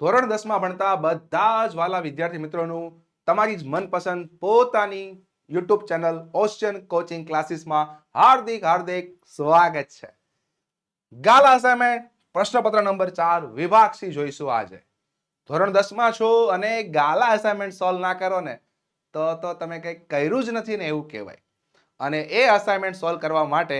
ધોરણ દસમાં ભણતા બધા જ વાલા વિદ્યાર્થી મિત્રોનું તમારી જ મનપસંદ પોતાની યુટ્યુબ ચેનલ ઓશિયન કોચિંગ ક્લાસીસમાં હાર્દિક હાર્દિક સ્વાગત છે. ગાલા અસાઇમેન્ટ પ્રશ્નપત્ર નંબર ચાર વિભાગ સી જોઈશું આજે. ધોરણ દસમાં છો અને ગાલા અસાઇનમેન્ટ સોલ્વ ના કરો ને, તો તો તમે કંઈક કર્યું જ નથી ને એવું કહેવાય. અને એ અસાઇનમેન્ટ સોલ્વ કરવા માટે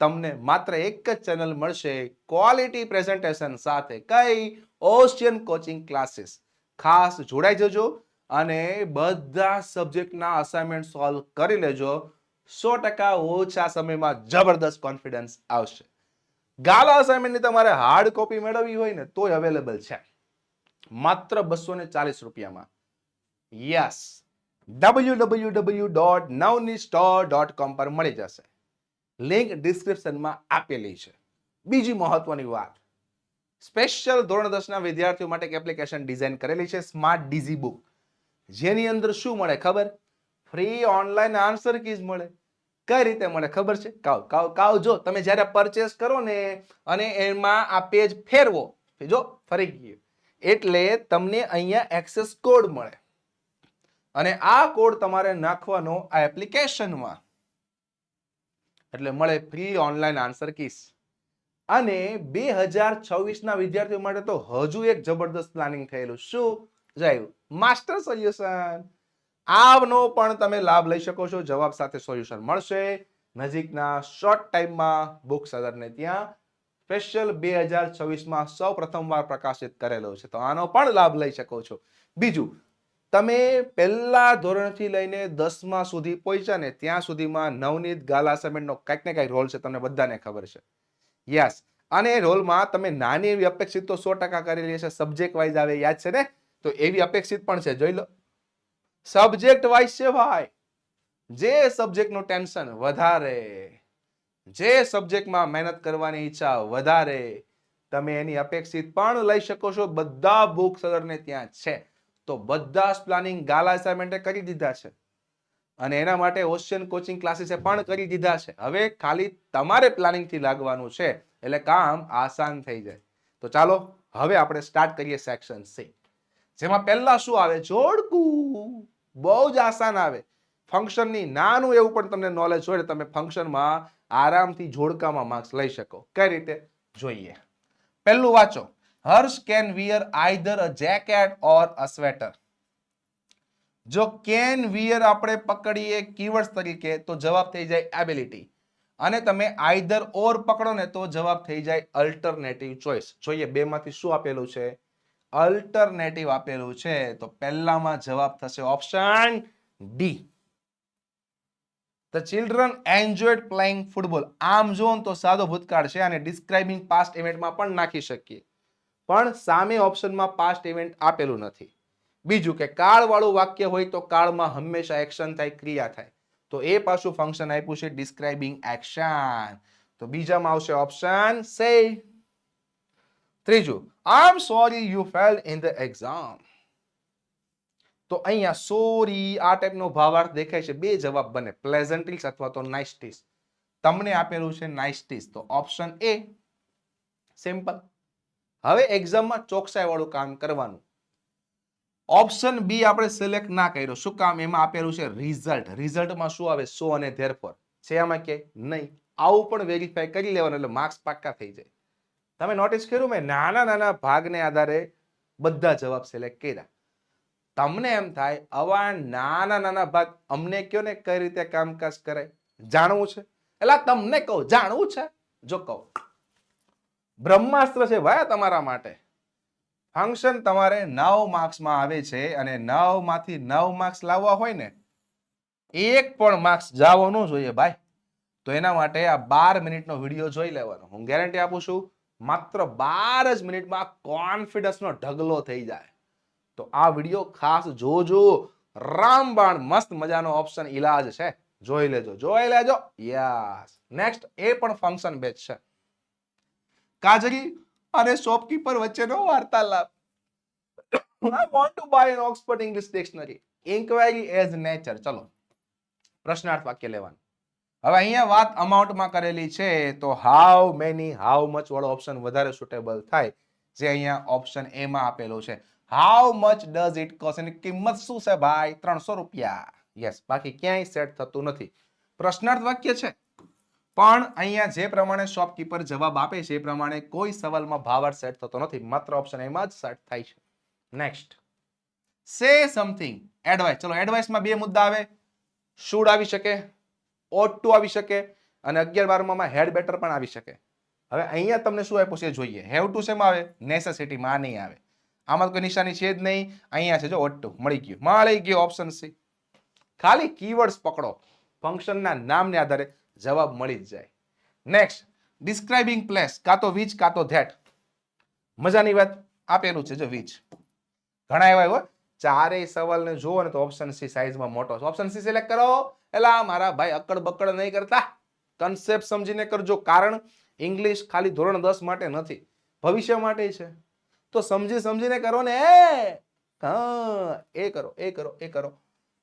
તમને માત્ર એક જ ચેનલ મળશે ક્વોલિટી પ્રેઝન્ટેશન સાથે કઈ ઓશિયન કોચિંગ ક્લાસીસ ખાસ જોડાઈ જજો અને બધા સબ્જેક્ટના અસાઇનમેન્ટ સોલ્વ કરી લેજો. સો ટકા ઓછા સમયમાં જબરદસ્ત કોન્ફિડન્સ આવશે. ગાલા અસાઇનમેન્ટની તમારે હાર્ડ કોપી મેળવવી હોય ને તોય અવેલેબલ છે. માત્ર બસો ને ચાલીસ રૂપિયામાં. Yes W W W dot Navni store dot com પર મળી જશે. લિંક ડિસ્ક્રિપ્શનમાં આપેલી છે. બીજી મહત્વની વાત. સ્પેશિયલ ધોરણ દસના વિદ્યાર્થીઓ માટે એક એપ્લિકેશન ડિઝાઇન કરેલી છે સ્માર્ટ ડીઝી બુક જેની અંદર શું મળે ખબર? ફ્રી ઓનલાઈન આન્સર કીઝ મળે. કઈ રીતે મળે ખબર છે? કાવ કાવ કાવ, જો તમે જ્યારે પરચેસ કરો ને અને એમાં આ પેજ ફેરવો, જો ફરી ગયું. એટલે તમને અહીંયા એક્સેસ કોડ મળે. અને આ કોડ તમારે નાખવાનો આ એપ્લિકેશનમાં એટલે મળે ફ્રી ઓનલાઈન આન્સર કીસ અને બે હજાર છવ્વીસના વિદ્યાર્થીઓ માટે તો હજુ એક જબરદસ્ત પ્લાનિંગ થયેલું. શું? જાય માસ્ટર સોલ્યુશન આવનો પણ તમે લાભ લઈ શકો છો. જવાબ સાથે સોલ્યુશન મળશે. નજીકના શોર્ટ ટાઈમમાં બુક સદરને ત્યાં સ્પેશિયલ બે હજાર છવ્વીસમાં સૌ પ્રથમવાર પ્રકાશિત કરેલો છે. તો આનો પણ લાભ લઈ શકો છો. બીજું, તમે પહેલા ધોરણથી લઈને દસમા સુધી પહોંચ્યા ને ત્યાં સુધીમાં નવનીત ગાલા સમેટનો કંઈક ને કંઈક રોલ છે. તમને બધાને ખબર છે. યસ અને રોલમાં તમે નાની એવી અપેક્ષિત તો સો ટકા કરેલી છે સબ્જેક્ટ વાઇઝ આવે, યાદ છે ને? તો એવી અપેક્ષિત પણ છે. જોઈ લો. સબ્જેક્ટ વાઇઝ છે ભાઈ. જે સબ્જેક્ટનું ટેન્શન વધારે, જે સબ્જેક્ટમાં મહેનત કરવાની ઈચ્છા વધારે, તમે એની અપેક્ષિત પણ લઈ શકો છો. બધા બુક સદરને ત્યાં છે. તો બધા જ પ્લાનિંગ ગાલા અસાઇનમેન્ટે કરી દીધા છે. અને એના માટે ઓશિયન કોચિંગ ક્લાસીસે પણ કરી દીધા છે. હવે ખાલી તમારે પ્લાનિંગથી લાગવાનું છે. એટલે કામ આસાન થઈ જાય. તો ચાલો, હવે આપણે સ્ટાર્ટ કરીએ સેક્શન સી જેમાં પહેલા શું આવે? જોડકું. બહુ જ આસાન આવે. ફંક્શનની નાનું એવું પણ તમને નોલેજ હોય તમે ફંક્શનમાં આરામથી જોડકામાં માર્ક્સ લઈ શકો. કઈ રીતે? જોઈએ. પહેલું વાંચો. Harsh can wear either a jacket or a sweater. જો કેન વિયર આપણે પકડીએ કીવર્ડ્સ તરીકે, તો જવાબ થઈ જાય એબિલિટી અને તમે આઈધર ઓર પકડો ને, તો જવાબ થઈ જાય અલ્ટરનેટિવ ચોઇસ જોઈએ બે માંથી શું આપેલું છે? અલ્ટરનેટિવ આપેલું છે, તો પહેલામાં જવાબ થશે option D the children enjoyed playing football આમ જુઓ તો સાદો ભૂતકાળ છે અને ડિસ્ક્રાઇબિંગ પાસ્ટ ઇવેન્ટમાં પણ નાખી શકીએ. પણ સામે ઓપ્શનમાં પાસ્ટ ઇવેન્ટ આપેલું નથી. બીજું કે કાળવાળું વાક્ય હોય તો કાળમાં હંમેશા એક્શન થાય, ક્રિયા થાય. તો એ પાછું ફંક્શન આપ્યું છે ડિસ્ક્રાઇબિંગ એક્શન તો બીજામાં આવશે ઓપ્શન સે ત્રીજું I am sorry you fail in the exam તો અહીંયા સોરી આ ટાઈપનો ભાવાર્થ દેખાય છે. બે જવાબ બને પ્લેઝન્ટીસ અથવા તો નાઇસ્ટીસ તમને આપેલું છે નાઇસ્ટીસ તો ઓપ્શન એ સિમ્પલ હવે એક્ઝામમાં ચોકસાઈ વાળું કામ કરવાનું. ઓપ્શન બી આપણે સિલેક્ટ ના કર્યો. શું કામ? એમાં આપેલું છે રિઝલ્ટ રિઝલ્ટમાં શું આવે? સો અને ધેરફોર છે આમાં કે નહીં? આવું પણ વેરીફાઈ કરી લેવાનું એટલે માર્ક્સ પાક્કા થઈ જાય. તમે નોટિસ કર્યું? મેં નાના નાના ભાગને આધારે બધા જવાબ સિલેક્ટ કર્યા. તમને એમ થાય, આવા નાના નાના ભાગ અમને કયો ને કઈ રીતે કામકાજ કરે? જાણવું છે? એટલે તમને કહું, જાણવું છે? જો કહું. બ્રહ્માસ્ત્ર છે ભાઈ તમારા માટે. ફંક્શન તમારે નવ માર્ક્સમાં આવે છે અને નવમાંથી નવ માર્ક્સ લાવવા હોય ને, એક પણ માર્ક્સ જાવો જોઈએ ભાઈ. તો એના માટે આ બાર મિનિટનો વીડિયો જોઈ લેવાનો. હું ગેરંટી આપું છું, માત્ર બાર જ મિનિટમાં કોન્ફિડન્સનો ઢગલો થઈ જાય. તો આ વીડિયો ખાસ જોજો. રામબાણ મસ્ત મજાનો ઓપ્શન ઈલાજ છે. જોઈ લેજો જોઈ લેજો. યસ નેક્સ્ટ એ પણ ફંક્શન બેચ છે. કાજરી અને શોપકીપર વચ્ચેનો વાર્તાલાપ. I want to buy an Oxford English dictionary inquiry as nature ચલો. પ્રશ્નાર્થ વાક્ય લેવાનું. હવે અહીંયા વાત અમાઉન્ટમાં કરેલી છે, તો હાઉ મેની હાઉ મચ વાળો ઓપ્શન વધારે સુટેબલ થાય, જે અહીંયા ઓપ્શન એ માં આપેલો છે. How much does it cost એની કિંમત શું છે ભાઈ? ત્રણસો રૂપિયા. યસ બાકી ક્યાંય સેટ થતું નથી. પ્રશ્નાર્થ વાક્ય છે. પણ અહીંયા જે પ્રમાણે શોપકીપર જવાબ આપે છે, એ પ્રમાણે કોઈ સવાલમાં ભાવાર્થ સેટ થતો નથી. માત્ર ઓપ્શન એમાં જ સેટ થાય છે. નેક્સ્ટ સે સમથિંગ એડવાઇસ ચલો એડવાઇસમાં બે મુદ્દા આવે. શુડ આવી શકે? ઓટ ટુ આવી શકે? અને અગિયાર બારમાં હેડ બેટર પણ આવી શકે. હવે અહીંયા તમને શું આપ્યું છે? જોઈએ. હેવ ટુ શેમાં આવે? નેસેસિટીમાં નહીં આવે. આમાં કોઈ નિશાની છે જ નહીં. અહીંયા છે જો ઓટ ટુ મળી ગયું. મળી ગયું ઓપ્શન સી ખાલી કીવર્ડ્સ પકડો. ફંક્શનના નામને આધારે. જવાબ મળી જ જાય. નેક્સ્ટ ડિસ્ક્રાઇબિંગ પ્લેસ કાં તો વીચ કાં તો ધેટ મજાની વાત? આપેલું છે જો વીચ ઘણા એવા હોય ચારેય સવાલને જુઓ ને તો ઓપ્શન સી સાઈઝમાં મોટો છે. ઓપ્શન સી સિલેક્ટ કરો. એલા, મારા ભાઈ અકડ બકડ નહીં કરતા. કન્સેપ્ટ સમજીને કરજો. કારણ ઇંગ્લિશ ખાલી ધોરણ દસ માટે નથી. ભવિષ્ય માટે છે. તો સમજી સમજીને કરો ને. હા, એ કરો એ કરો એ કરો.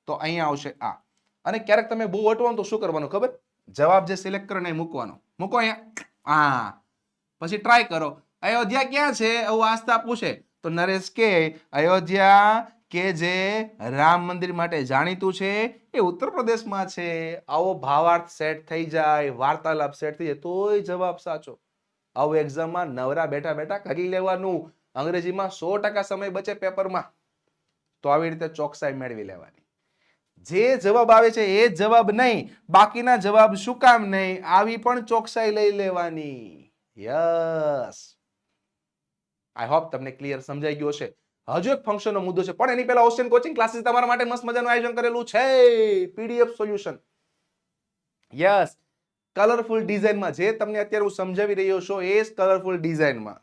તો અહીંયા આવશે આ. અને ક્યારેક તમે બહુ અટવાનું તો શું કરવાનું ખબર? જવાબ જે સિલેક્ટ કરો ને મૂકવાનો. મૂકો અહીંયા. હા. પછી ટ્રાય કરો. અયોધ્યા ક્યાં છે? એવું આસ્થા પૂછે. તો નરેશ કે, અયોધ્યા કે જે રામ મંદિર માટે જાણીતું છે, એ ઉત્તર પ્રદેશમાં છે. આવો ભાવાર્થ સેટ થઈ જાય, વાર્તાલાપ સેટ થઈ જાય, તોય જવાબ સાચો. આવું એક્ઝામમાં નવરા બેઠા બેઠા કરી લેવાનું. અંગ્રેજીમાં સો ટકા સમય બચે પેપરમાં તો આવી રીતે ચોકસાઈ મેળવી લેવાની. જે જવાબ આવે છે એ જવાબ નહીં. બાકીના જવાબ શું કામ નહીં? આવી પણ ચોકસાઈ લઈ લેવાની. યસ. આઈ હોપ તમને ક્લિયર સમજાઈ ગયો છે હજુ એક ફંક્શનનો મુદ્દો છે. પણ એની પહેલા ઓશિયન કોચિંગ ક્લાસીસ તમારા માટે મસ્ત મજાનું આયોજન કરેલું છે. PDF solution yes. કલરફુલ ડિઝાઇનમાં જે તમને અત્યારે હું સમજાવી રહ્યો છું એ જ કલરફુલ ડિઝાઇનમાં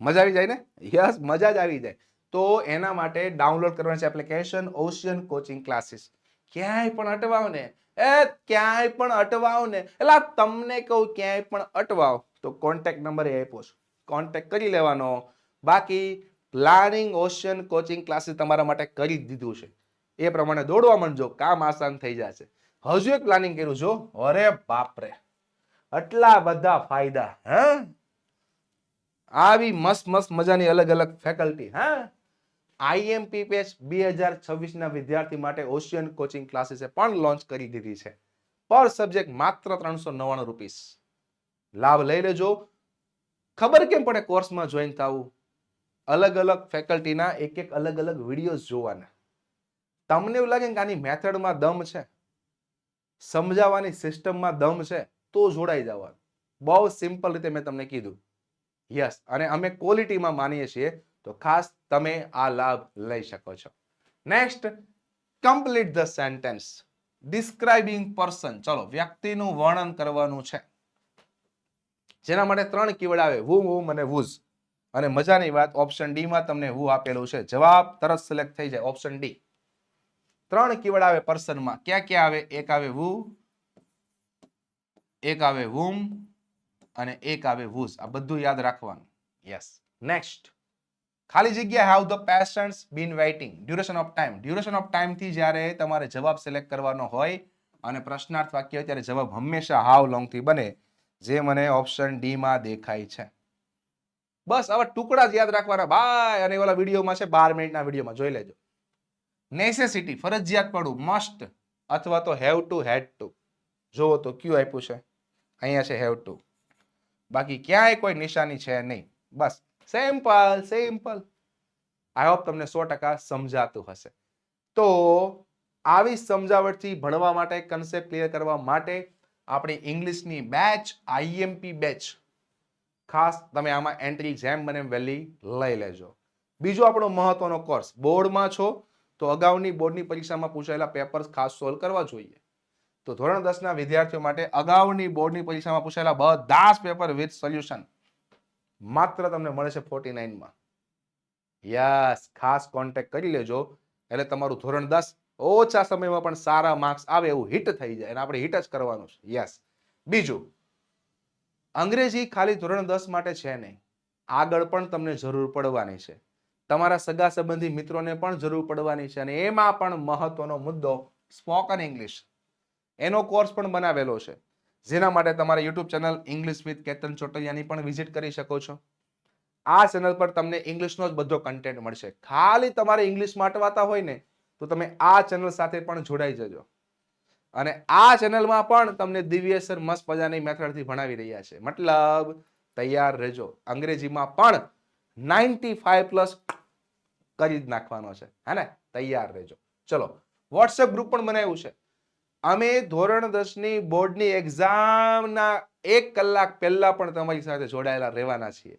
મજા આવી જાય ને? યસ, મજા જ આવી જાય. તો એના માટે ડાઉનલોડ કરવાની છે એપ્લિકેશન ઓશિયન કોચિંગ ક્લાસીસ ક્યાંય પણ અટવાવ ને એ ક્યાંય પણ અટવાવ ને એટલે તમને કહું ક્યાંય પણ અટવાવ, તો કોન્ટેક્ટ નંબર એ આપ્યો છે. કોન્ટેક્ટ કરી લેવાનો. બાકી પ્લાનિંગ ઓશિયન કોચિંગ ક્લાસીસ તમારા માટે કરી દીધું છે. એ પ્રમાણે દોડવા માંડજો. કામ આસાન થઈ જશે. હજુ એક પ્લાનિંગ કર્યું છો અરે બાપરે. આટલા બધા ફાયદા, હા? આવી મસ્ત મસ્ત મજાની અલગ અલગ ફેકલ્ટી હા? આઈએમપી પેચ બે હજાર છવ્વીસના વિદ્યાર્થી માટે ઓશિયન કોચિંગ ક્લાસીસે પણ લોન્ચ કરી દીધી છે. પર સબ્જેક્ટ માત્ર ત્રણસો નવ્વાણું રૂપીસ. લાભ લઈ લેજો. ખબર કેમ પડે કોર્સમાં જોઈન થવું? અલગ અલગ ફેકલ્ટીના એક એક અલગ અલગ વિડીયોઝ જોવાના. તમને એવું લાગે કે આની મેથડમાં દમ છે? સમજાવવાની સિસ્ટમમાં દમ છે? તો જોડાઈ જવાનું. બહુ સિમ્પલ રીતે મેં તમને કીધું. યસ, અને અમે ક્વોલિટીમાં માનીએ છીએ. તો ખાસ તમે આ લાભ લઈ શકો છો. Next complete the sentence describing person ચલો, વ્યક્તિનું વર્ણન કરવાનું છે. જેના માટે ત્રણ કીવર્ડ આવે. વુમ વુમ અને વુઝ અને મજાની વાત ઓપ્શન ડી માં તમને હું આપેલું છે. જવાબ તરત સિલેક્ટ થઈ જાય. ઓપ્શન ડી ત્રણ કીવર્ડ આવે પર્સનમાં ક્યાં ક્યાં આવે? એક આવે વુ એક આવે વુમ અને એક આવે વુઝ આ બધું યાદ રાખવાનું. યસ નેક્સ્ટ ખાલી જગ્યા have the patients been waiting duration of time duration of ટાઈમથી જ્યારે તમારે જવાબ સિલેક્ટ કરવાનો હોય અને પ્રશ્નાર્થ વાક્ય હોય ત્યારે જવાબ હંમેશા હાવ લોંગથી બને, જે મને ઓપ્શન ડીમાં દેખાય છે. બસ આવા ટુકડા જ યાદ રાખવાના. ભાઈ અને ઓલા વિડીયોમાં છે, બાર મિનિટના વિડીયોમાં જોઈ લેજો. નેસેસિટી ફરજિયાત પડવું. મસ્ટ અથવા તો હેવ ટુ હેડ ટુ જોવો તો ક્યુ આપ્યું છે? અહીંયા છે હેવ ટુ બાકી ક્યાંય કોઈ નિશાની છે નહીં. બસ. સિમ્પલ સિમ્પલ આઈ હોપ તમને સો ટકા સમજાતું હશે. તો આવી સમજાવટથી ભણવા માટે કન્સેપ્ટ ક્લિયર કરવા માટે આપણી ઇંગ્લિશની બેચ આઈએમપી બેચ ખાસ તમે આમાં એન્ટ્રી જેમ બને વહેલી લઈ લેજો. બીજો આપણો મહત્વનો કોર્સ બોર્ડમાં છો, તો અગાઉની બોર્ડની પરીક્ષામાં પૂછાયેલા પેપર્સ ખાસ સોલ્વ કરવા જોઈએ. તો ધોરણ દસના વિદ્યાર્થીઓ માટે અગાઉની બોર્ડની પરીક્ષામાં પૂછાયેલા બધા જ પેપર વિથ સોલ્યુશન માત્ર તમને મળે છે ફોર્ટી નાઇનમાં. યસ, ખાસ કોન્ટેક કરી લેજો. એટલે તમારું ધોરણ દસ ઓછા સમયમાં પણ સારા માર્ક્સ આવે એવું હિટ થઈ જાય. અને આપણે હિટ જ કરવાનું છે. યસ. બીજું, અંગ્રેજી ખાલી ધોરણ દસ માટે છે નહીં. આગળ પણ તમને જરૂર પડવાની છે. તમારા સગા સંબંધી મિત્રોને પણ જરૂર પડવાની છે. અને એમાં પણ મહત્વનો મુદ્દો સ્પોકન ઇંગ્લિશ. એનો કોર્સ પણ બનાવેલો છે. જેના માટે તમારા YouTube channel English with Ketan ચોટલિયાની પણ વિઝિટ કરી શકો છો. આ ચેનલ પર તમને ઇંગ્લિશનો જ બધો કન્ટેન્ટ મળશે. ખાલી તમારે ઇંગ્લિશ માટવાતા હોય ને, તો તમે આ ચેનલ સાથે પણ જોડાઈ જજો. અને આ ચેનલમાં પણ તમને દિવ્યસર મસ્ત મજાની મેથડથી ભણાવી રહ્યા છે. મતલબ તૈયાર રહેજો. અંગ્રેજીમાં પણ નાઇન્ટી ફાઈવ પ્લસ કરી જ નાખવાનો છે. હે ને? તૈયાર રહેજો. ચલો વોટ્સએપ ગ્રુપ પણ બનાવ્યું છે. અમે ધોરણ દસની બોર્ડની એક્ઝામના એક કલાક પહેલા પણ તમારી સાથે જોડાયેલા રહેવાના છીએ.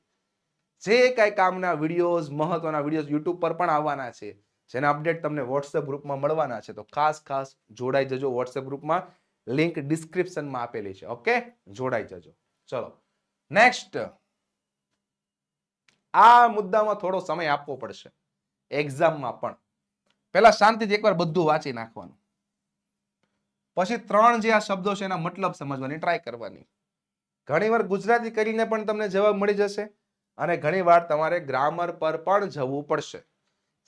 જે કાંઈ કામના વિડીયોઝ મહત્વના વિડીયોઝ યુટ્યુબ પર પણ આવવાના છે, જેના અપડેટ તમને વોટ્સએપ ગ્રુપમાં મળવાના છે, તો ખાસ ખાસ જોડાઈ જજો વોટ્સએપ ગ્રુપમાં લિંક ડિસ્ક્રિપ્શનમાં આપેલી છે ઓકે જોડાઈ જજો. ચલો નેક્સ્ટ આ મુદ્દામાં થોડો સમય આપવો પડશે એક્ઝામમાં પણ. પહેલા શાંતિથી એકવાર બધું વાંચી નાખવાનું. પછી ત્રણ જે આ શબ્દો છે એના મતલબ સમજવાની ટ્રાય કરવાની. ઘણીવાર ગુજરાતી કરીને પણ તમને જવાબ મળી જશે અને ઘણીવાર તમારે ગ્રામર પર પણ જવું પડશે.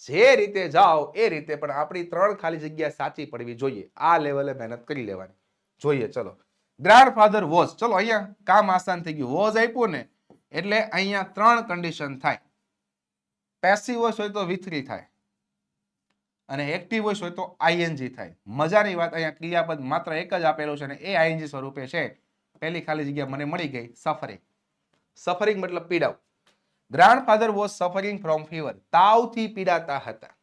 જે રીતે જાઓ એ રીતે પણ આપણી ત્રણ ખાલી જગ્યા સાચી પડવી જોઈએ. આ લેવલે મહેનત કરી લેવાની. જોઈએ, ચલો. ગ્રાન્ડફાધર વોઝ ચલો અહીંયા કામ આસાન થઈ ગયું. વોઝ આપ્યું ને, એટલે અહીંયા ત્રણ કન્ડિશન થાય. પેસિવ વોઝ હોય તો વિથરી થાય. અને એક્ટિવ વોઇસ હોય તો આઈએનજી થાય. મજાની વાત, અહીંયા ક્રિયાપદ માત્ર એક જ આપેલું છે અને એ આઈએનજી સ્વરૂપે છે. પહેલી ખાલી જગ્યા મને મળી ગઈ સફરિંગ સફરિંગ મતલબ પીડાવ. Grandfather was suffering from fever તાવથી પીડાતા હતા.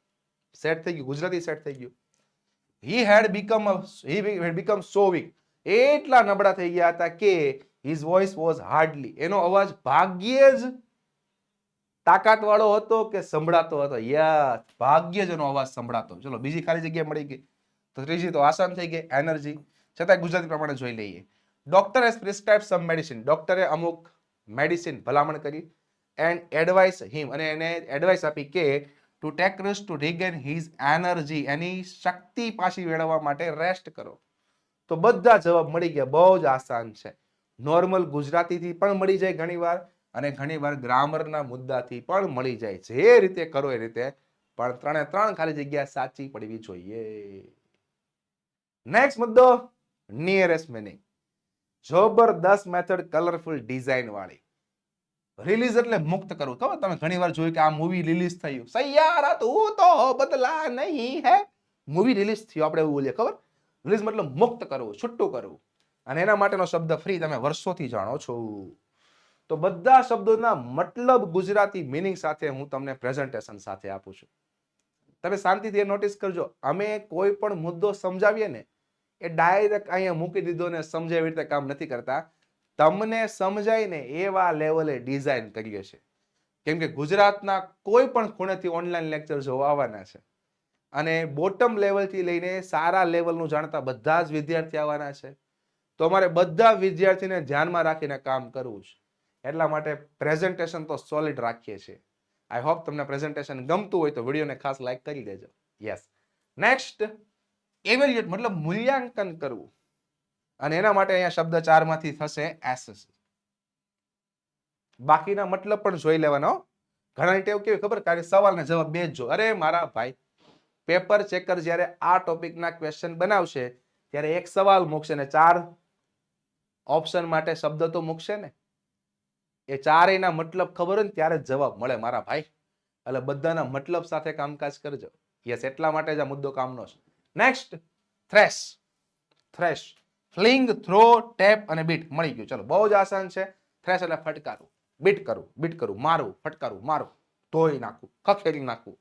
સેટ થઈ ગયું, ગુજરાતી સેટ થઈ ગયું. He had become he had become so weak એટલા નબળા થઈ ગયા હતા કે હિઝ વોઇસ વોઝ હાર્ડલી એનો અવાજ ભાગ્યે જ તાકાત વાળો હતો કે સંભળાતો હતો? યસ, ભાગ્યજનો અવાજ સંભળાતો. ચલો, બીજી ખાલી જગ્યા મળી ગઈ. તો ત્રીજી તો આસાન થઈ ગઈ, એનર્જી. છતાં ગુજરાતી પ્રમાણે જોઈ લઈએ. Doctor has prescribe some medicine ડોક્ટરે અમુક મેડિસિન ભલામણ કરી એન્ડ એડવાઇસ હિમ અને એને એડવાઇસ આપી કે to take rest to regain his energy એની શક્તિ પાછી મેળવવા માટે રેસ્ટ કરો. તો બધા જવાબ મળી ગયા. બહુ જ આસાન છે. નોર્મલ ગુજરાતીથી પણ મળી જાય ઘણીવાર. અને ઘણીવાર ગ્રામરના મુદ્દાથી પણ મળી જાય જે રીતે કરો એ રીતે. પણ ત્રણે ત્રણ ખાલી જગ્યા સાચી પડવી જોઈએ. નેક્સ્ટ મુદ્દો નિયરેસ્ટ મિનિંગ જબરદસ્ત મેથડ કલરફુલ ડિઝાઇન વાળી. રિલીઝ એટલે મુક્ત કરવું. ખબર? તમે ઘણીવાર જોયું કે આ મૂવી રિલીઝ થયું. સૈયારા તું તો બદલા નહીં હે. મૂવી રિલીઝ થયું, આપણે એવું બોલીએ. ખબર? રિલીઝ મતલબ મુક્ત કરવું, છૂટું કરવું. અને એના માટેનો શબ્દ ફ્રી તમે વર્ષોથી જાણો છો. તો બધા શબ્દોના મતલબ ગુજરાતી મિનિંગ સાથે હું તમને પ્રેઝન્ટેશન સાથે આપું છું. તમે શાંતિથી નોટિસ કરજો. અમે કોઈ પણ મુદ્દો સમજાવીએ ને, એ ડાયરેક્ટ અહીંયા મૂકી દીધો ને સમજાય એવી રીતે કામ નથી કરતા. તમને સમજાય ને એવા લેવલે ડિઝાઇન કરીએ છીએ. કેમ કે ગુજરાતના કોઈ પણ ખૂણેથી ઓનલાઈન લેક્ચર જોવા આવવાના છે. અને બોટમ લેવલથી લઈને સારા લેવલનું જાણતા બધા જ વિદ્યાર્થી આવવાના છે. તો અમારે બધા વિદ્યાર્થીને ધ્યાનમાં રાખીને કામ કરવું છે. એટલા માટે પ્રેઝન્ટેશન તો સોલિડ રાખીએ છીએ. આઈ હોપ તમને પ્રેઝન્ટેશન ગમતું હોય તો વિડીયોને ખાસ લાઈક કરી દેજો. યસ નેક્સ્ટ એવેલ્યુએટ મતલબ મૂલ્યાંકન કરવું. અને એના માટે અહીંયા શબ્દ ચારમાંથી થશે એસએસ બાકીના મતલબ પણ જોઈ લેવાનો ઘણા ટેવ કેવી ખબર? કારણ સવાલ ને જવાબ બે જો અરે મારા ભાઈ પેપર ચેકર જ્યારે આ ટોપિકના ક્વેશ્ચન બનાવશે, ત્યારે એક સવાલ મૂકશે ને ચાર ઓપ્શન માટે શબ્દ તો મૂકશે ને. એ ચારેયના મતલબ ખબર હોય ને ત્યારે જ જવાબ મળે મારા ભાઈ. એટલે બધાના મતલબ સાથે કામકાજ કરજો. યસ એટલા માટે જ આ મુદ્દો કામનો છે. Next thresh thresh fling throw tap અને બીટ મળી ગયું. ચલો, બહુ જ આસાન છે. થ્રેશ એટલે ફટકારવું. બીટ કરવું બીટ કરવું મારવું. ફટકારવું. મારવું ધોઈ નાખવું. ખખેરી નાખવું.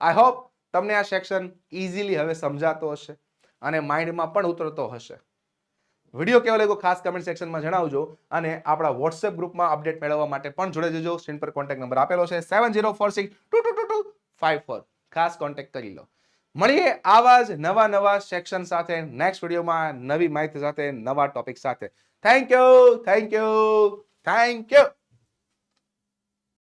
આઈ હોપ તમને આ સેક્શન ઇઝીલી હવે સમજાતો હશે અને માઇન્ડમાં પણ ઉતરતો હશે. વીડિયો કેવો લાગ્યો ખાસ કમેન્ટ સેક્શનમાં જણાવજો અને આપણા વોટ્સએપ ગ્રુપમાં અપડેટ મેળવવા માટે પણ જોડે જજો. સ્ક્રીન પર કોન્ટેક્ટ નંબર આપેલો છે seven zero four six two two two two five four ખાસ કોન્ટેક્ટ કરી લો. મળીએ આવા જ નવા નવા સેક્શન સાથે નેક્સ્ટ વિડીયોમાં નવી માહિતી સાથે, નવા ટોપિક સાથે. Thank you thank you thank you